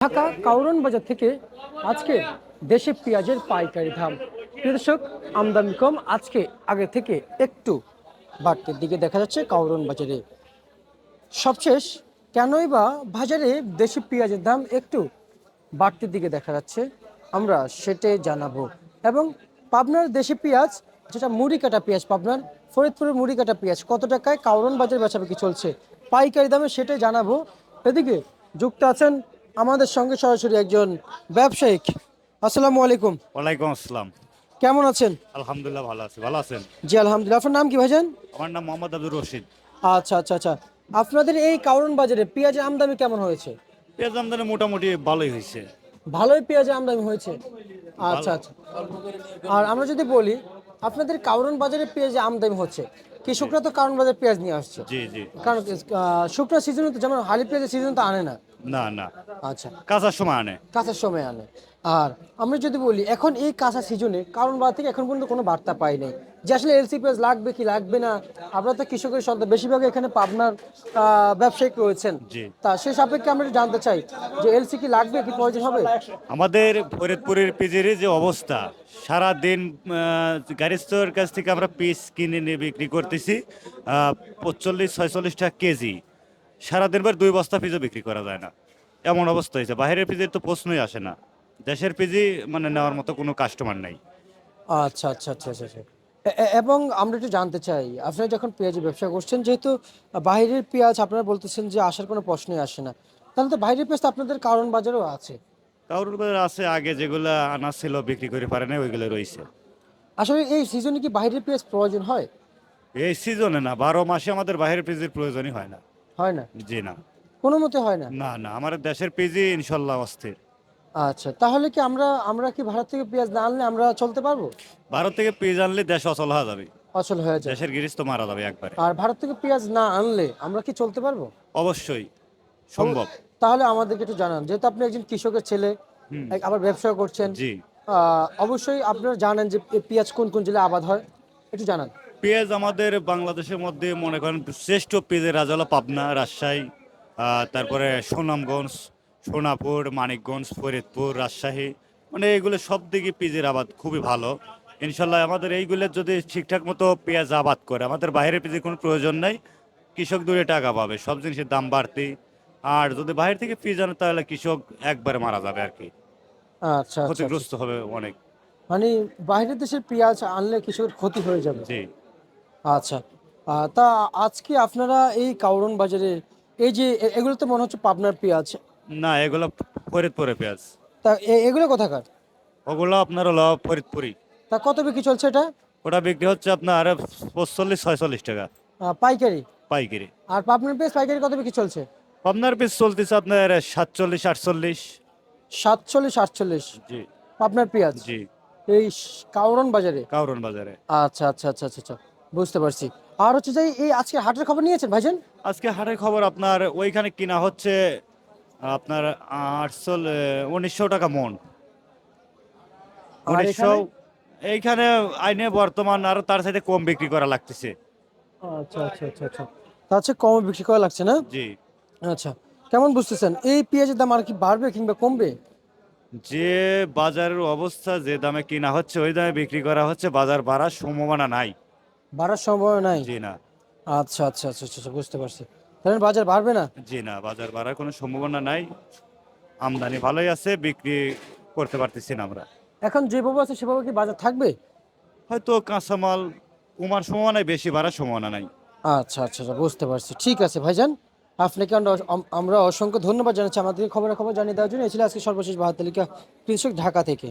ঢাকা কাউরন বাজার থেকে আজকে দেশি পেঁয়াজের পাইকারি দাম। কৃষক আমদানি কম, আজকে আগে থেকে একটু বাড়তির দিকে দেখা যাচ্ছে কাউরন বাজারে। সবশেষ, কেনই বা বাজারে দেশি পেঁয়াজের দাম একটু বাড়তির দিকে দেখা যাচ্ছে, আমরা সেটাই জানাব। এবং পাবনার দেশি পেঁয়াজ, যেটা মুড়ি কাটা পেঁয়াজ, পাবনার ফরিদপুরের মুড়ি কাটা পেঁয়াজ, কত টাকায় কাউরন বাজার বেচাবেকি চলছে? পাইকারি দামে সেটাই জানাব। এদিকে যুক্ত আছেন আমাদের সঙ্গে সরাসরি একজন ব্যবসায়িক। আসসালামু আলাইকুম। ওয়ালাইকুম আসসালাম। কেমন আছেন? আলহামদুলিল্লাহ ভালো আছি। ভালো আছেন? জি আলহামদুলিল্লাহ। আপনার নাম কি ভাইজান? আমার নাম মোহাম্মদ আব্দুর রশিদ। আচ্ছা আচ্ছা আচ্ছা। আপনাদের এই কাউরন বাজারে পেঁয়াজের আমদানি কেমন হয়েছে? পেঁয়াজ আমদানি মোটামুটি ভালোই হয়েছে। ভালোই পেঁয়াজের আমদানি হয়েছে? আচ্ছা আচ্ছা। আর আমরা যদি বলি আপনাদের কাউরন বাজারে পেঁয়াজ আমদানি হচ্ছে। কৃষকরা তো কারণ বাজারে পেঁয়াজ নিয়ে আসছে। জি জি। কারণ শুকনো সিজনে তো যেমন হালি পেঁয়াজের সিজন তো আনে না। না না। আচ্ছা। কাঁচার সময় আনে। কাঁচার সময় আনে। আর আমরা যদি বলি এখন এই কাঁচা সিজনে কারণ বাজার থেকে এখন পর্যন্ত কোনো বার্তা পাই নাই। যে আসলে এলসি পেঁয়াজ লাগবে কি লাগবে না আপনারা তো কৃষকের সন্তান বেশিরভাগ এখানে পাবনার ব্যবসায়িক রয়েছেন। তা সে সাপেক্ষে আমরা জানতে চাই যে এলসি কি লাগবে কি প্রয়োজন হবে? আমাদের ফরিদপুরের পিজের যে অবস্থা সারা দিন গাড়িস্তর কাছ থেকে আমরা পিস কিনে নিয়ে বিক্রি করতেছি পঁচল্লিশ ছয়চল্লিশ টাকা কেজি। সারাদিন বার দুই বস্তা পিজও বিক্রি করা যায় না। এমন অবস্থা হয়েছে। বাইরের পিজের তো প্রশ্নই আসে না। দেশের পিজি মানে নেওয়ার মতো কোনো কাস্টমার নাই। আচ্ছা আচ্ছা আচ্ছা আচ্ছা আচ্ছা। এবং আমরা একটু জানতে চাই আপনারা যখন পেঁয়াজের ব্যবসা করছেন যেহেতু বাইরের পেঁয়াজ আপনারা বলতেছেন যে আসার কোনো প্রশ্নই আসে না তাহলে তো বাইরের পেঁয়াজ আপনাদের কারণ বাজারও আছে। কারোর বাজার আছে আগে যেগুলো আনা ছিল বিক্রি করে পারে না ওইগুলো রয়েছে। আসলে এই সিজনে কি বাইরের পেঁয়াজ প্রয়োজন হয়? এই সিজনে না বারো মাসে আমাদের বাইরের পিজির প্রয়োজনই হয় না। হয় না? জি না। কোনো মতে হয় না? না না আমাদের দেশের পিজি ইনশাল্লাহ অস্থির। আচ্ছা তাহলে কি আমরা আমরা কি ভারত থেকে পেঁয়াজ না আনলে আমরা চলতে পারব? ভারত থেকে পিজ আনলে দেশ অচল হয়ে যাবে। অচল হয়ে যায় দেশের তো মারা যাবে একবারে। আর ভারত থেকে পেঁয়াজ না আনলে আমরা কি চলতে পারব? অবশ্যই সম্ভব। তাহলে আমাদেরকে একটু জানান যেহেতু আপনি একজন কৃষকের ছেলে। আবার ব্যবসা করছেন জি। অবশ্যই আপনারা জানেন যে পেঁয়াজ কোন কোন জেলায় আবাদ হয় একটু জানান। পেঁয়াজ আমাদের বাংলাদেশের মধ্যে মনে করেন শ্রেষ্ঠ পেঁয়াজের রাজা হলো পাবনা রাজশাহী তারপরে সুনামগঞ্জ সোনাপুর মানিকগঞ্জ ফরিদপুর রাজশাহী। মানে এইগুলো সব দিকে পেঁয়াজের আবাদ খুবই ভালো। ইনশাল্লাহ আমাদের এইগুলোর যদি ঠিকঠাক মতো পেঁয়াজ আবাদ করে আমাদের বাইরের পেঁয়াজের কোনো প্রয়োজন নাই কৃষক দূরে টাকা পাবে সব জিনিসের দাম বাড়তি। আর যদি বাইরে থেকে পেঁয়াজ আনে তাহলে কৃষক একবারে মারা যাবে আর কি। আচ্ছা আচ্ছা, আচ্ছা। ক্ষতিগ্রস্ত হবে অনেক। মানে বাইরের দেশের পেঁয়াজ আনলে কৃষকের ক্ষতি হয়ে যাবে। জি। আচ্ছা। তা আজকে আপনারা এই কাউরন বাজারে এই যে এগুলো তো মনে হচ্ছে পাবনার পেঁয়াজ। না এগুলো ফরিদপুরে পেঁয়াজ। তা এগুলো কোথাকার? ওগুলো আপনার হলো ফরিদপুরি। তা কত বিক্রি চলছে এটা? ওটা বিক্রি হচ্ছে আপনার পঁচল্লিশ ছয়চল্লিশ টাকা। পাইকারি? পাইকারি। আর পাবনার পেঁয়াজ পাইকারি কত বিক্রি চলছে? আপনার পিস চলতেছে আপনার সাতচল্লিশ আটচল্লিশ। সাতচল্লিশ আটচল্লিশ? জি। পাবনার পেঁয়াজ? জি। এই কাউরন বাজারে? কাউরন বাজারে। আচ্ছা আচ্ছা আচ্ছা আচ্ছা আচ্ছা। বুঝতে পারছি। আর হচ্ছে যে এই আজকে হাটের খবর নিয়েছেন ভাইজান? আজকে হাটের খবর আপনার ওইখানে কিনা হচ্ছে আপনার আটচল উনিশশো টাকা মন। উনিশশো এইখানে আইনে বর্তমান আরও তার সাথে কম বিক্রি করা লাগতেছে। আচ্ছা আচ্ছা আচ্ছা আচ্ছা। তা হচ্ছে কম বিক্রি করা লাগছে না? জি। আচ্ছা কেমন বুঝতেছেন? এই পেঁয়াজের দাম আর কি বাড়বে কিংবা কমবে? যে বাজারের অবস্থা যে দামে কিনা হচ্ছে ওই দামে বিক্রি করা হচ্ছে বাজার বাড়ার সম্ভাবনা নাই। বাড়ার সম্ভাবনা নাই? জি না। আচ্ছা আচ্ছা আচ্ছা আচ্ছা আচ্ছা, বুঝতে পারছি। তাহলে বাজার বাড়বে না? জি না বাজার বাড়ার কোনো সম্ভাবনা নাই। আমদানি ভালোই আছে বিক্রি করতে পারতেছি না আমরা। এখন যেভাবে আছে সেভাবে কি বাজার থাকবে? হয়তো কাঁচামাল কমার সম্ভাবনা বেশি বাড়ার সম্ভাবনা নাই। আচ্ছা আচ্ছা আচ্ছা বুঝতে পারছি। ঠিক আছে ভাইজান। আপনাকে আমরা আমরা অসংখ্য ধন্যবাদ জানাচ্ছি। আমাদের খবরের খবর জানিয়ে দেওয়ার জন্য। এই ছিল আজকে সর্বশেষ বাহার তালিকা কৃষক ঢাকা থেকে।